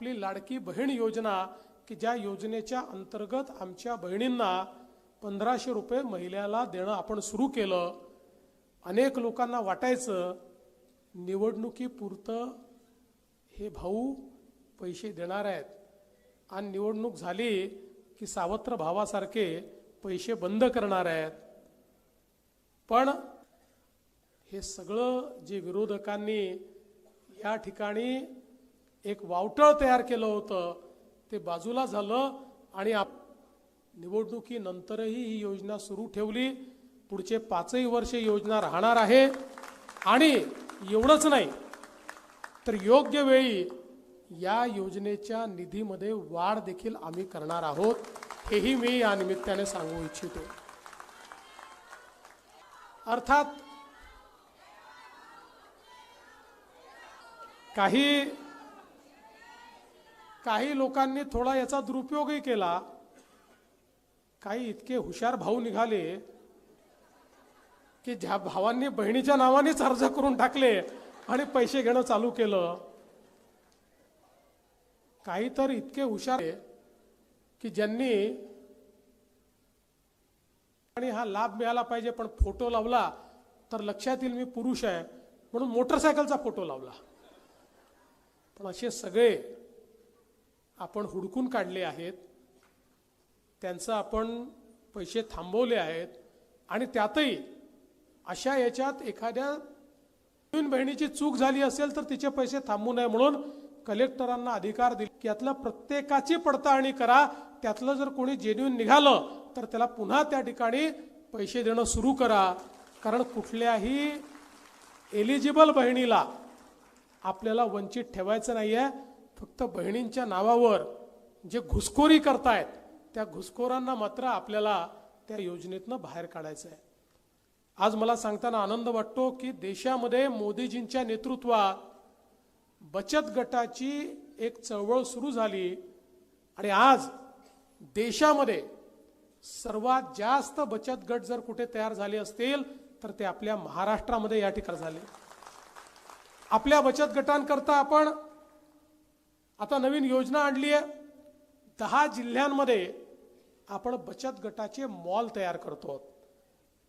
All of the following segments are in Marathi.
आपली लाडकी बहीण योजना की ज्या योजनेच्या अंतर्गत आमच्या बहिणींना पंधराशे रुपये महिन्याला देणं आपण सुरू केलं अनेक लोकांना वाटायचं निवडणुकीपुरतं हे भाऊ पैसे देणार आहेत. आणि निवडणूक झाली की सावत्र भावासारखे पैसे बंद करणार आहेत. पण हे सगळं जे विरोधकांनी या ठिकाणी एक वावटळ तयार केलं होतं. ते बाजूला झालं आणि आप निवडणुकीनंतरही ही योजना सुरू ठेवली. पुढचे पाचही वर्ष योजना राहणार आहे. आणि एवढंच नाही तर योग्य वेळी या योजनेच्या निधीमध्ये वाढ देखील आम्ही करणार आहोत हेही मी या निमित्ताने सांगू इच्छितो. अर्थात काही काही लोकांनी थोडा याचा दुरुपयोगही केला. काही इतके हुशार भाऊ निघाले की ज्या भावांनी बहिणीच्या नावानेच अर्ज करून टाकले आणि पैसे घेणं चालू केलं. काही तर इतके हुशार आहे की ज्यांनी आणि हा लाभ मिळाला पाहिजे पण फोटो लावला तर लक्षात येईल मी पुरुष आहे म्हणून मोटरसायकलचा फोटो लावला. पण असे सगळे आपण हुडकून काढले आहेत त्यांचं आपण पैसे थांबवले आहेत आणि त्यातही अशा याच्यात एखाद्या बहिणीची चूक झाली असेल तर तिचे पैसे थांबू नये म्हणून कलेक्टरांना अधिकार दिले. की यातल्या प्रत्येकाची पडताळणी करा त्यातलं जर कोणी जेन्युन निघालं तर त्याला पुन्हा त्या ठिकाणी पैसे देणं सुरू करा. कारण कुठल्याही एलिजिबल बहिणीला आपल्याला वंचित ठेवायचं नाही आहे फक्त बहिणींच्या नावावर जे घुसखोरी करतायत त्या घुसखोरांना मात्र आपल्याला त्या योजनेतनं बाहेर काढायचं आहे. आज मला सांगताना आनंद वाटतो की देशामध्ये मोदीजींच्या नेतृत्वात बचत गटाची एक चळवळ सुरू झाली आणि आज देशामध्ये सर्वात जास्त बचत गट जर कुठे तयार झाले असतील तर ते आपल्या महाराष्ट्रामध्ये या ठिकाणी झाले. आपल्या बचत गटांकरता आपण आता नवीन योजना आणली आहे. दहा जिल्ह्यांमध्ये आपण बचत गटाचे मॉल तयार करतो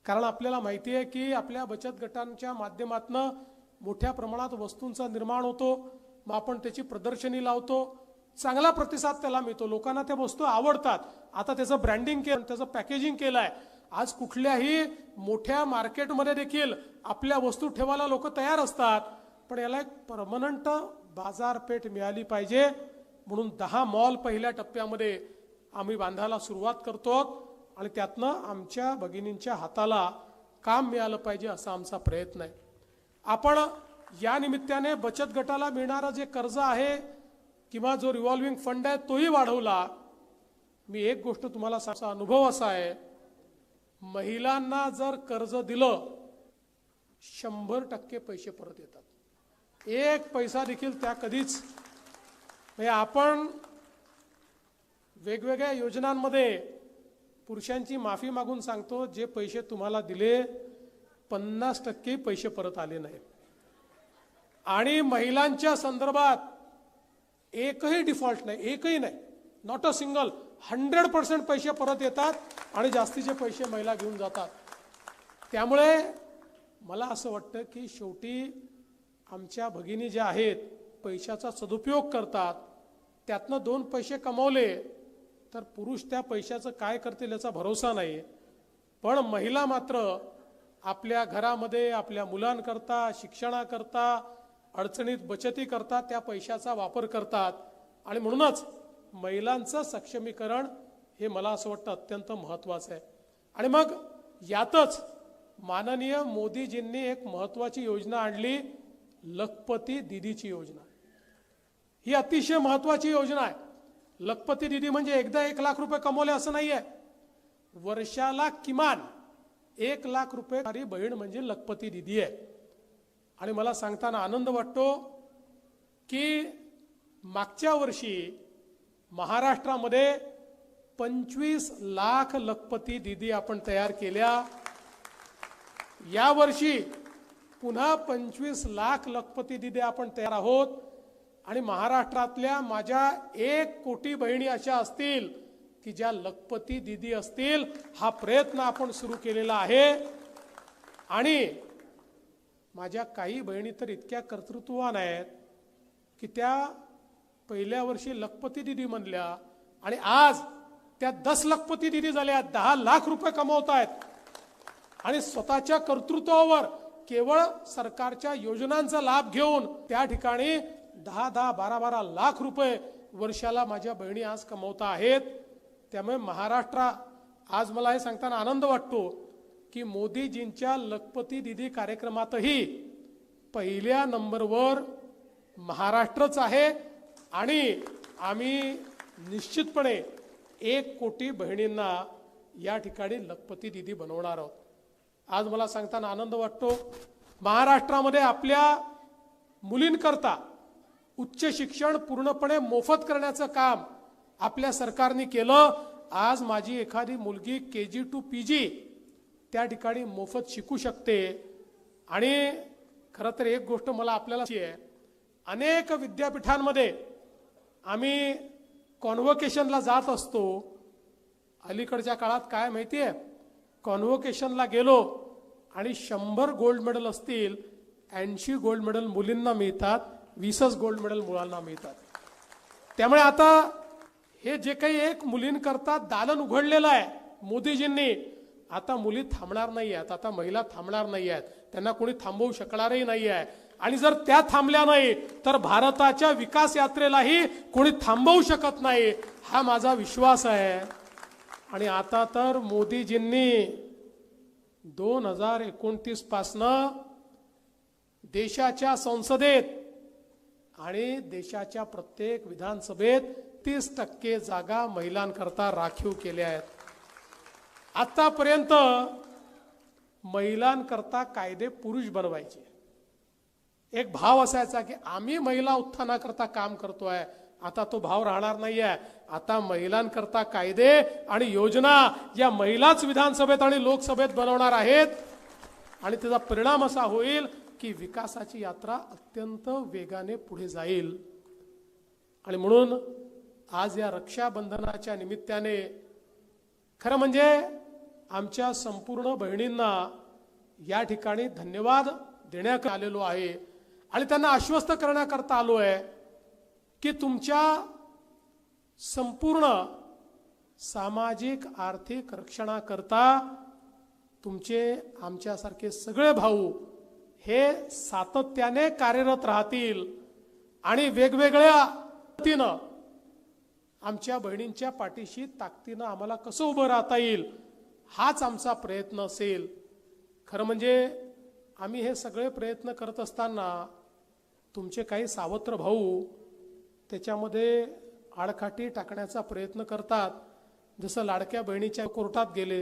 कारण आपल्याला माहिती आहे की आपल्या बचत गटांच्या माध्यमातून मोठ्या प्रमाणात वस्तूंचा निर्माण होतो. मग आपण त्याची प्रदर्शनी लावतो. चांगला प्रतिसाद त्याला मिळतो. लोकांना त्या वस्तू आवडतात. आता त्याचं ब्रँडिंग केलं त्याचं पॅकेजिंग केलं आहे आज कुठल्याही मोठ्या मार्केटमध्ये देखील आपल्या वस्तू ठेवायला लोक तयार असतात. पण याला एक परमनंट बाजारपेठ मिळाली पाहिजे. म्हणून दहा मॉल पहिल्या टप्प्यामध्ये आम्ही बांधायला सुरुवात करतो आणि त्यातनं आमच्या भगिनींच्या हाताला काम मिळालं पाहिजे असा आमचा प्रयत्न आहे. आपण या निमित्ताने बचत गटाला मिळणारं जे कर्ज आहे किंवा जो रिव्हॉल्विंग फंड आहे तोही वाढवला. मी एक गोष्ट तुम्हाला सांगचा अनुभव असा आहे. महिलांना जर कर्ज दिलं शंभर टक्के पैसे परत येतात. एक पैसा देखील त्या कधीच म्हणजे आपण वेगवेगळ्या योजनांमध्ये पुरुषांची माफी मागून सांगतो जे पैसे तुम्हाला दिले पन्नास टक्के पैसे परत आले नाही. आणि महिलांच्या संदर्भात एकही डिफॉल्ट नाही एकही नाही. Not a single hundred percent पैसे परत येतात आणि जास्तीचे पैसे महिला घेऊन जातात. त्यामुळे मला असं वाटतं की शेवटी आमच्या भगिनी ज्या आहेत पैशाचा सदुपयोग करतात त्यातनं दोन पैसे कमवले तर पुरुष त्या पैशाचं काय करतील याचा भरोसा नाही पण महिला मात्र आपल्या घरामध्ये आपल्या मुलांकरता शिक्षणाकरता अडचणीत बचती करता त्या पैशाचा वापर करतात. आणि म्हणूनच महिलांचं सक्षमीकरण हे मला असं वाटतं अत्यंत महत्त्वाचं आहे. आणि मग यातच माननीय मोदीजींनी एक महत्त्वाची योजना आणली लखपती दिदीची योजना ही अतिशय महत्त्वाची योजना आहे. लखपती दिदी म्हणजे एकदा एक लाख रुपये कमवले असं नाही आहे वर्षाला किमान एक लाख रुपये बहीण म्हणजे लखपती दिदी आहे. आणि मला सांगताना आनंद वाटतो की मागच्या वर्षी महाराष्ट्रामध्ये पंचवीस लाख लखपती दिदी आपण तयार केल्या. यावर्षी पुन्हा पंचवीस लाख लखपती दिदी आपण तयार आहोत. आणि महाराष्ट्रातल्या माझ्या एक कोटी बहिणी अशा असतील की ज्या लखपती दिदी असतील हा प्रयत्न आपण सुरू केलेला आहे. आणि माझ्या काही बहिणी तर इतक्या कर्तृत्ववान आहेत की त्या पहिल्या वर्षी लखपती दिदी म्हणल्या आणि आज त्या दस लखपती दिदी झाल्या दहा लाख रुपये कमवत आहेत आणि स्वतःच्या कर्तृत्वावर केवळ सरकारच्या योजनांचा लाभ घेऊन त्या ठिकाणी दहा दहा बारा बारा लाख रुपये वर्षाला माझ्या बहिणी आज कमवता आहेत. त्यामुळे महाराष्ट्रा आज मला हे सांगताना आनंद वाटतो की मोदीजींच्या लखपती दिदी कार्यक्रमातही पहिल्या नंबरवर महाराष्ट्रच आहे आणि आम्ही निश्चितपणे एक कोटी बहिणींना या ठिकाणी लखपती दिदी बनवणार आहोत. आज मला सांगताना आनंद वाटतो. महाराष्ट्रामध्ये आपल्या मुलींकरता उच्च शिक्षण पूर्णपणे मोफत करण्याचं काम आपल्या सरकारने केलं. आज माझी एखादी मुलगी के जी टू पी जी त्या ठिकाणी मोफत शिकू शकते. आणि खरं तर एक गोष्ट मला आपल्याला आहे अनेक विद्यापीठांमध्ये आम्ही कॉन्व्होकेशनला जात असतो. अलीकडच्या काळात काय माहिती आहे? कॉन्व्होकेशनला गेलो आणि शंभर गोल्ड मेडल असतील ऐंशी गोल्ड मेडल मुलींना मिळतात वीसच गोल्ड मेडल मुलांना मिळतात. त्यामुळे आता हे जे काही एक मुलींकरता दालन उघडलेलं आहे मोदीजींनी आता मुली थांबणार नाही आहेत आता महिला थांबणार नाही आहेत त्यांना कोणी थांबवू शकणारही नाही आहे आणि जर त्या थांबल्या नाही तर भारताच्या विकास यात्रेलाही कोणी थांबवू शकत नाही हा माझा विश्वास आहे. आणि आता तर मोदीजींनी दोन हजार एकोणतीस पासनं देशाच्या संसदेत आणि देशाच्या प्रत्येक विधानसभेत तीस टक्के जागा महिलांकरता राखीव केल्या आहेत. आतापर्यंत महिलांकरता कायदे पुरुष बनवायचे. एक भाव असायचा की आम्ही महिला उत्थानाकरता काम करतो आहे आता तो भाव राहणार नाहीये. आता महिलांकरता कायदे आणि योजना या महिलाच विधानसभेत आणि लोकसभेत बनवणार आहेत. आणि त्याचा परिणाम असा होईल की विकासाची यात्रा अत्यंत वेगाने पुढे जाईल. आणि म्हणून आज या रक्षाबंधनाच्या निमित्ताने खरं म्हणजे आमच्या संपूर्ण बहिणींना या ठिकाणी धन्यवाद देण्यात आलेलो आहे. आणि त्यांना आश्वस्त करण्याकरता आलो आहे की तुमच्या संपूर्ण सामाजिक आर्थिक रक्षणाकरता तुमचे आमच्यासारखे सगळे भाऊ हे सातत्याने कार्यरत राहतील आणि वेगवेगळ्या पद्धतीनं आमच्या बहिणींच्या पाठीशी ताकदीनं आम्हाला कसं उभं राहता येईल हाच आमचा प्रयत्न असेल. खरं म्हणजे आम्ही हे सगळे प्रयत्न करत असताना तुमचे काही सावत्र भाऊ त्याच्यामध्ये आडखाटी टाकण्याचा प्रयत्न करतात. जसं लाडक्या बहिणीच्या कोर्टात गेले.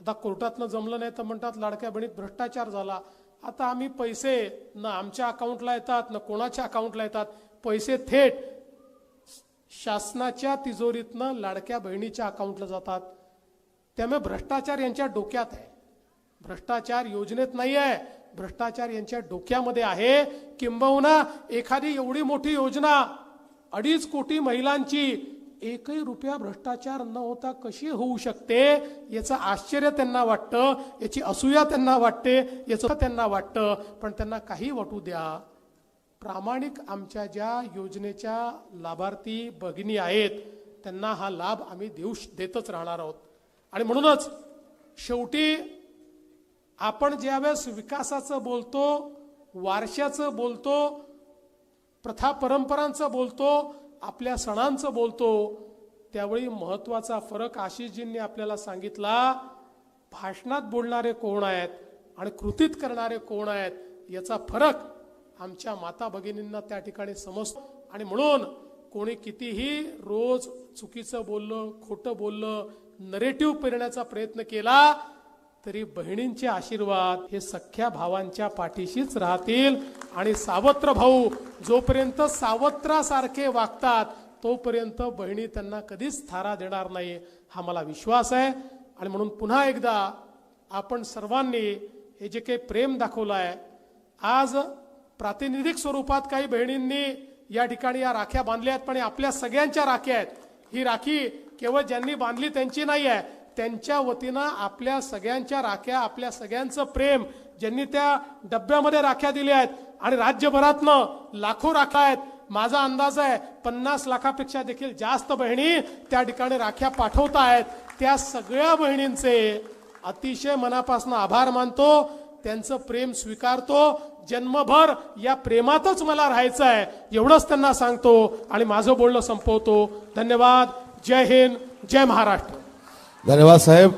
आता कोर्टातनं जमलं नाही तर म्हणतात लाडक्या बहिणीत भ्रष्टाचार झाला. आता आम्ही पैसे न आमच्या अकाउंटला येतात न कोणाच्या अकाउंटला येतात. पैसे थेट शासनाच्या तिजोरीतनं लाडक्या बहिणीच्या अकाउंटला जातात. त्यामुळे भ्रष्टाचार यांच्या डोक्यात आहे. भ्रष्टाचार योजनेत नाही आहे भ्रष्टाचार यांच्या डोक्यामध्ये आहे. किंबहुना एखादी एवढी मोठी योजना अडीच कोटी महिलांची एकही रुपया भ्रष्टाचार न होता कशी होऊ शकते? याचं आश्चर्य त्यांना वाटतं याची असूया त्यांना वाटते याचं त्यांना वाटतं. पण त्यांना काही वाटू द्या. प्रामाणिक आमच्या ज्या योजनेच्या लाभार्थी भगिनी आहेत त्यांना हा लाभ आम्ही देऊ देतच राहणार आहोत. आणि म्हणूनच शेवटी आपण ज्यावेळेस विकासाचं बोलतो वारशाचं बोलतो प्रथा परंपरांचं बोलतो आपल्या सणांचं बोलतो त्यावेळी महत्त्वाचा फरक आशिषजींनी आपल्याला सांगितला भाषणात बोलणारे कोण आहेत आणि कृतीत करणारे कोण आहेत याचा फरक आमच्या माता भगिनींना त्या ठिकाणी समजतो. आणि म्हणून कोणी कितीही रोज चुकीचं बोललं खोटं बोललं नरेटिव्ह पेरण्याचा प्रयत्न केला तरी बहिणींचे आशीर्वाद हे सख्या भावांच्या पाठीशीच राहतील. आणि सावत्र भाऊ जोपर्यंत सावत्रासारखे वागतात तोपर्यंत बहिणी त्यांना कधीच थारा देणार नाही. हा मला विश्वास आहे. आणि म्हणून पुन्हा एकदा आपण सर्वांनी हे जे काही प्रेम दाखवलं आहे आज प्रातिनिधिक स्वरूपात काही बहिणींनी या ठिकाणी या राख्या बांधल्या आहेत पण आपल्या सगळ्यांच्या राख्या आहेत. ही राखी केवळ ज्यांनी बांधली त्यांची नाही आहे त्यांच्या वतीनं आपल्या सगळ्यांच्या राख्या आपल्या सगळ्यांचं प्रेम ज्यांनी त्या डब्यामध्ये राख्या दिल्या आहेत आणि राज्यभरातनं लाखो राख्या आहेत. माझा अंदाज आहे पन्नास लाखापेक्षा देखील जास्त बहिणी त्या ठिकाणी राख्या पाठवत आहेत. त्या सगळ्या बहिणींचे अतिशय मनापासून आभार मानतो त्यांचं प्रेम स्वीकारतो. जन्मभर या प्रेमातच मला राहायचं आहे एवढंच त्यांना सांगतो आणि माझं बोलणं संपवतो. धन्यवाद. जय हिंद. जय महाराष्ट्र. धन्यवाद साहेब.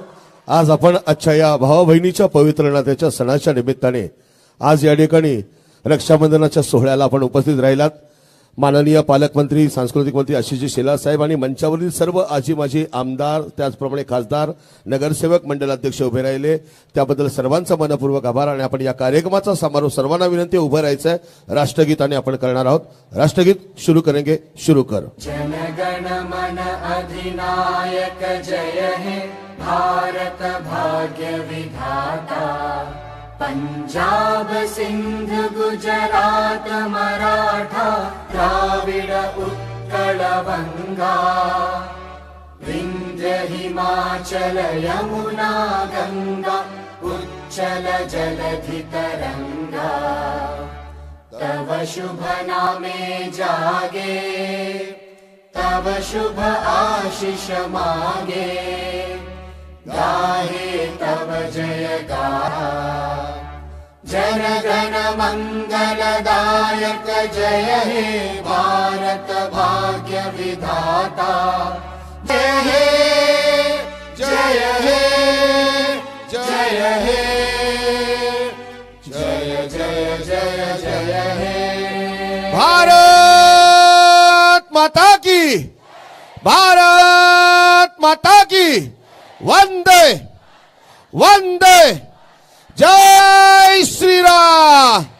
आज आपण आजच्या या भावा बहिणीच्या पवित्र नात्याच्या सणाच्या निमित्ताने आज या ठिकाणी रक्षाबंधनाच्या सोहळ्याला आपण उपस्थित राहिलात. माननीय पालकमंत्री सांस्कृतिक मंत्री आशिषजी शेलार साहेब आणि मंचावरील सर्व आजी माजी आमदार त्याचप्रमाणे खासदार नगरसेवक मंडलाध्यक्ष उभे राहिले. त्याबद्दल सर्वांचा मनपूर्वक आभार आणि आपण या कार्यक्रमाचा समारोप सर्वांना विनंती उभं राहायचं आहे राष्ट्रगीताने आपण करणार आहोत. राष्ट्रगीत सुरू करेंगे सुरू कर. जनगण मन अधिनायक जय हे भारत भाग्य विधाता. पंजाब सिंध गुजरात मराठा द्राविड उत्कल बंगा विंध्य हिमाचल यमुना गंगा उच्चल जलधि तरंगा तव शुभ नामे जागे तव शुभ आशिष मागे। गाहे तव जय गा जन गण जय हे भारत भाग्य विधाता। जय हे जय हे जय हे जय जय जय जय हे। भारत माता की भारत माता की वन्दे वन्दे జై శ్రీరామ్!